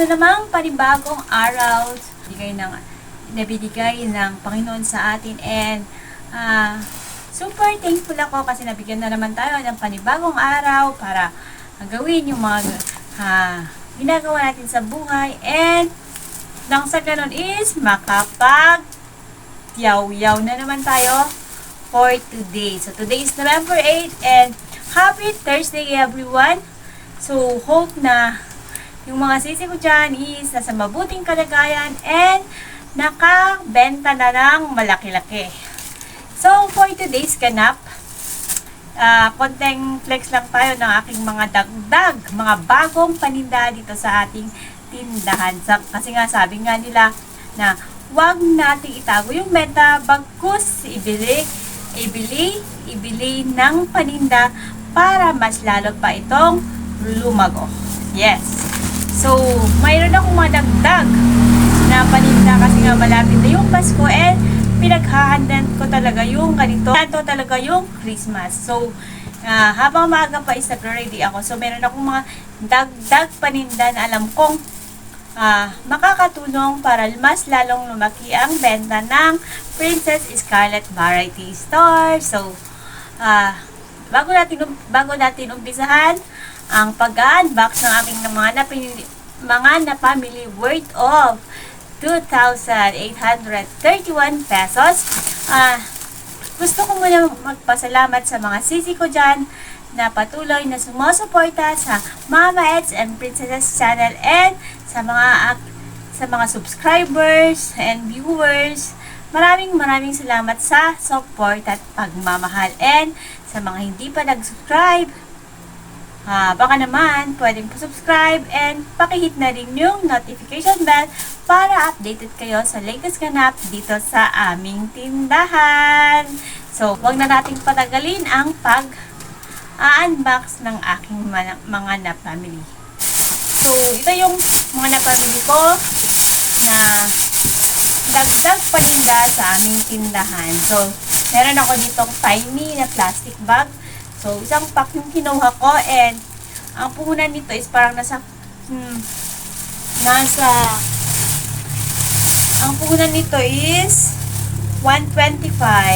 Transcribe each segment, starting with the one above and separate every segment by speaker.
Speaker 1: na namang panibagong araw bigay ng na ng Panginoon sa atin and uh, super thankful ako kasi nabigyan na naman tayo ng panibagong araw para gawin yung mga uh, ginagawa natin sa buhay and nang sa ganun is makapag yaw-yaw na naman tayo for today. So today is November 8 and happy Thursday everyone. So hope na yung mga sisi ko dyan is nasa mabuting kalagayan and nakabenta na ng malaki-laki. So, for today's ganap, uh, konting flex lang tayo ng aking mga dagdag, mga bagong paninda dito sa ating tindahan. Sa, kasi nga sabi nga nila na huwag nating itago yung meta bagkus ibili, ibili, ibili ng paninda para mas lalo pa itong lumago. Yes. So, mayroon akong madagdag na paninda kasi nga malapit na yung Pasko and pinaghahandan ko talaga yung ganito. Ganito talaga yung Christmas. So, uh, habang maaga pa is nagre-ready ako. So, meron akong mga dagdag paninda na alam kong uh, makakatulong para mas lalong lumaki ang benta ng Princess Scarlet Variety Store. So, uh, bago natin um, bago natin umpisahan, ang pag-unbox ng aking mga napili, mga na family worth of 2,831 pesos. Ah, gusto ko muna magpasalamat sa mga sisi ko dyan na patuloy na sumusuporta sa Mama Eds and Princesses Channel and sa mga sa mga subscribers and viewers. Maraming maraming salamat sa support at pagmamahal and sa mga hindi pa nag-subscribe, Ha, baka naman, pwedeng subscribe and pakihit na rin yung notification bell para updated kayo sa latest ganap dito sa aming tindahan. So, wag na nating patagalin ang pag unbox ng aking mga na family. So, ito yung mga na family ko na dagdag paninda sa aming tindahan. So, meron ako ditong tiny na plastic bag So, isang pack yung kinuha ko and ang puhunan nito is parang nasa hmm, nasa ang puhunan nito is 125.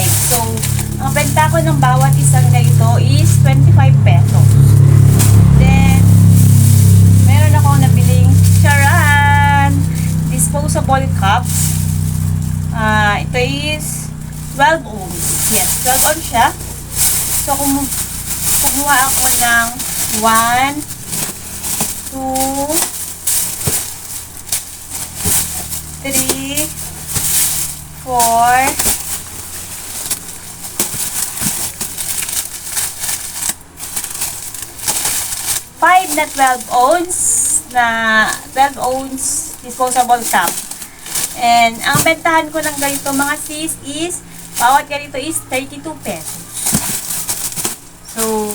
Speaker 1: So, ang benta ko ng bawat isang ito is 25 pesos. Then, meron ako nabiling charan disposable cups. Uh, ah, ito is 12 ohms. Yes, 12 ohms siya. So, kung kumuha ako ng 1, 2, 3, 4, five na 12 ounce na 12 ounce disposable cup. And ang bentahan ko ng ganito mga sis is bawat ganito is 32 pesos. So,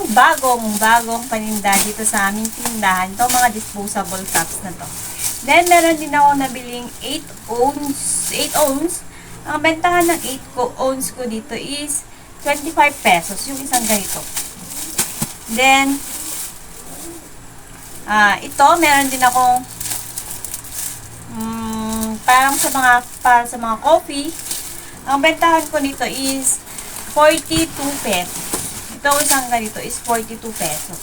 Speaker 1: itong bagong-bagong paninda dito sa aming tindahan. Ito mga disposable cups na to. Then, meron din ako nabiling 8 ounce. 8 ounce. Ang bentahan ng 8 ko, ounce ko dito is 25 pesos. Yung isang ganito. Then, ah uh, ito, meron din akong um, parang sa mga, para sa mga coffee. Ang bentahan ko nito is 42 pesos. Those ang ganito is 42 pesos.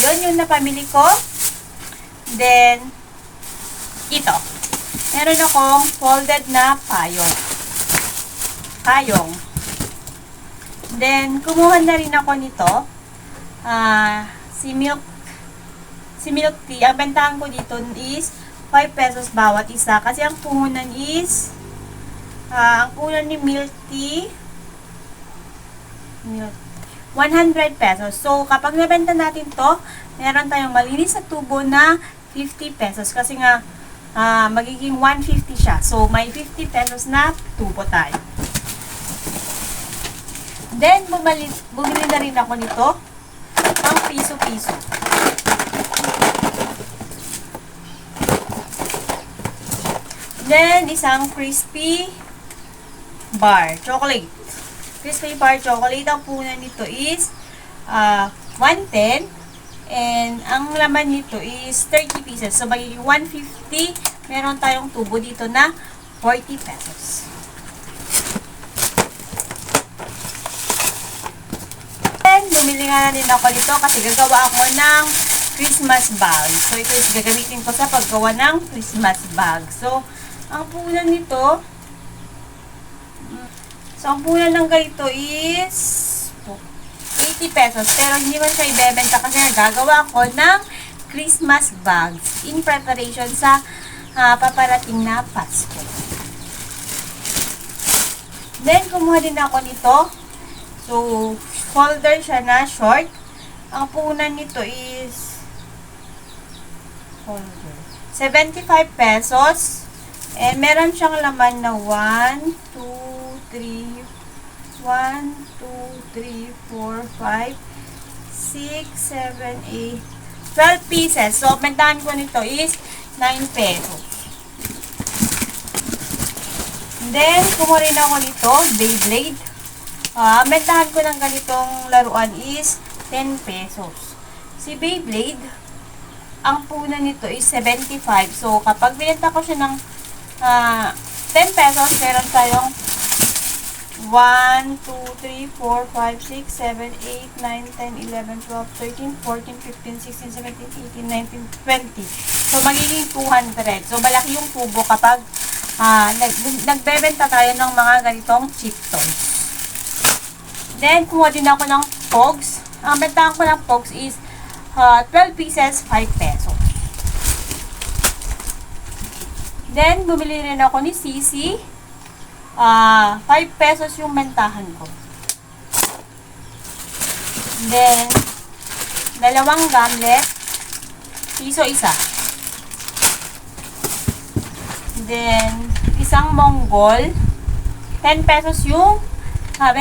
Speaker 1: So, yun yung napamili ko. Then, ito. Meron akong folded na payong. Payong. Then, kumuha na rin ako nito. Uh, si milk si milk tea. Ang bentahan ko dito is 5 pesos bawat isa. Kasi ang puhunan is uh, ang puhunan ni milk tea yun. 100 pesos. So, kapag nabenta natin to, meron tayong malinis na tubo na 50 pesos. Kasi nga, uh, magiging 150 siya. So, may 50 pesos na tubo tayo. Then, bumali, bumili na rin ako nito ng piso-piso. Then, isang crispy bar. Chocolate. Crispy bar chocolate. Ang punan nito is uh, ah, 110. And ang laman nito is 30 pieces. So, magiging 150. Meron tayong tubo dito na 40 pesos. And, bumili nga na din ako dito kasi gagawa ako ng Christmas bag. So, ito is gagamitin ko sa paggawa ng Christmas bag. So, ang punan nito, So, ang punan ng ganito is 80 pesos. Pero hindi man siya ibebenta kasi nagagawa ako ng Christmas bags in preparation sa uh, paparating na Pasko. Then, kumuha din ako nito. So, folder siya na short. Ang punan nito is folder. 75 pesos. And eh, meron siyang laman na 1, 2, 3, 1, 2, 3, 4, 5, 6, 7, 8, 12 pieces. So, bentahan ko nito is 9 pesos. Then, kumuha rin ako nito, Beyblade. Uh, bentahan ko ng ganitong laruan is 10 pesos. Si Beyblade, ang puna nito is 75. So, kapag binenta ko siya ng uh, ah, 10 pesos, meron tayong 1, 2, 3, 4, 5, 6, 7, 8, 9, 10, 11, 12, 13, 14, 15, 16, 17, 18, 19, 20. So, magiging 200. So, malaki yung tubo kapag uh, nag nagbebenta tayo ng mga ganitong cheap toys. Then, kumuha din ako ng pogs. Ang bentahan ko ng pogs is uh, ah, 12 pieces, 5 pesos. Then, bumili rin ako ni Sisi uh, ah, 5 pesos yung mentahan ko. Then, dalawang gamlet, piso isa. Then, isang monggol, 10 pesos yung uh,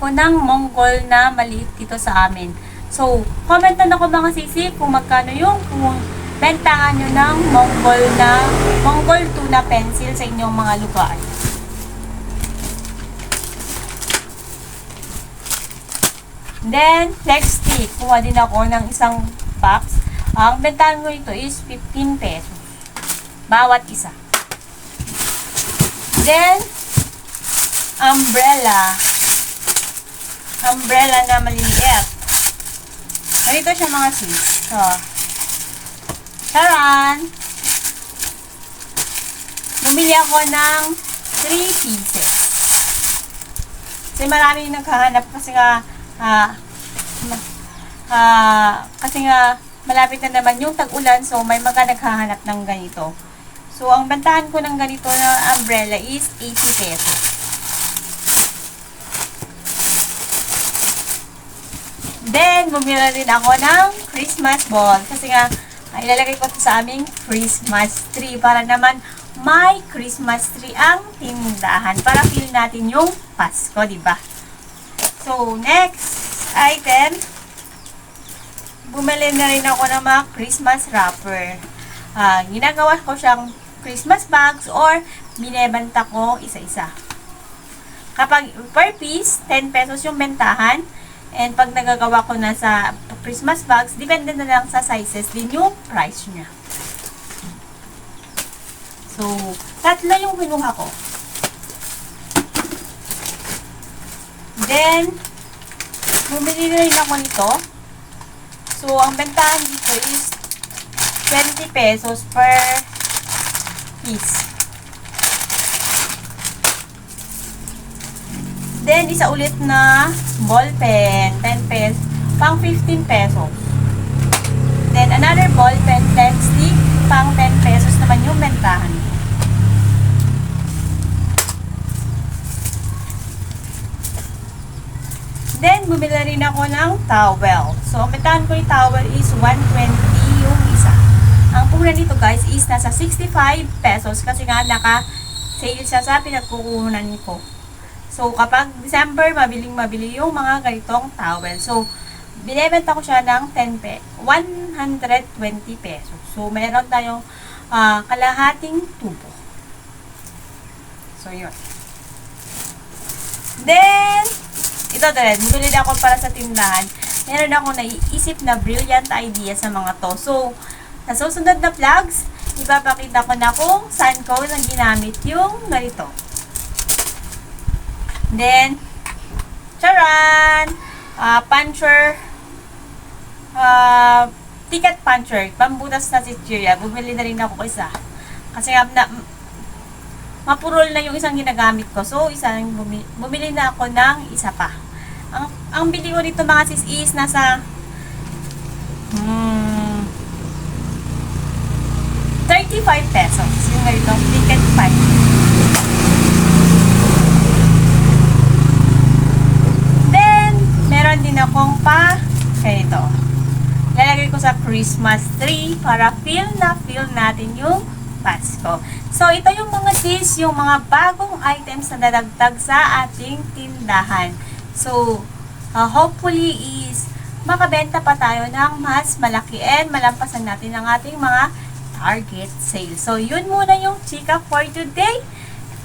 Speaker 1: ko ng monggol na maliit dito sa amin. So, comment na ako mga sisi kung magkano yung kung bentahan nyo ng monggol na monggol tuna pencil sa inyong mga lugar. Then, flex stick. Kuha din ako ng isang box. Ang bentahan ko nito is 15 pesos. Bawat isa. Then, umbrella. Umbrella na maliliit. Ganito siya mga sis. So, charan! Bumili ako ng 3 pieces. Kasi marami naghahanap kasi nga Ah, ah, kasi nga, malapit na naman yung tag-ulan, so may mga naghahanap ng ganito. So, ang bantahan ko ng ganito na umbrella is 80 pesos. Then, bumila rin ako ng Christmas ball. Kasi nga, ah, ilalagay ko ito sa aming Christmas tree para naman may Christmas tree ang tindahan para feel natin yung Pasko, di ba? So, next item, bumili na rin ako ng mga Christmas wrapper. Uh, ginagawa ko siyang Christmas bags or binebenta ko isa-isa. Kapag per piece, 10 pesos yung bentahan. And pag nagagawa ko na sa Christmas bags, depende na lang sa sizes din yung price niya. So, tatlo yung kinuha ko. Then, bumili na rin ako nito. So, ang bentahan dito is 20 pesos per piece. Then, isa ulit na ball pen, 10 pesos, pang 15 pesos. Then, another ball pen, 10 stick, pang 10 pesos naman yung bentahan. Then, bumila rin ako ng towel. So, ang ko yung towel is 120 yung isa. Ang pura nito guys is nasa 65 pesos kasi nga naka sale siya sa pinagkukunan ko. So, kapag December, mabiling mabili yung mga ganitong towel. So, binibenta ko siya ng 10 pe 120 pesos. So, meron tayong uh, kalahating tubo. So, yun. Then, ito din, magulid ako para sa timnahan. Meron ako naiisip na brilliant idea sa mga to. So, sa susunod na vlogs, ipapakita ko na kung saan ko nang ginamit yung ganito. Then, charan! Uh, puncher. Uh, ticket puncher. Pambutas na si Chiria. Bumili na rin ako isa. Kasi nga, na, mapurol na yung isang ginagamit ko. So, isang bumili, bumili na ako ng isa pa. Ang bili ko dito mga sis is nasa hmm, 35 pesos. Yung ganito, ticket 5. Then, meron din akong pa ganito. Lalagay ko sa Christmas tree para feel na feel natin yung Pasko. So, ito yung mga sis, yung mga bagong items na dadagdag sa ating tindahan. So, uh, hopefully is makabenta pa tayo ng mas malaki and malampasan natin ang ating mga target sales. So, yun muna yung chika for today.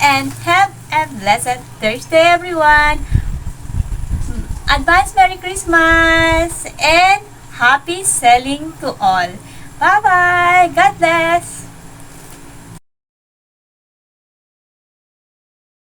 Speaker 1: And have a blessed Thursday, everyone! Advance Merry Christmas! And happy selling to all! Bye-bye! God bless!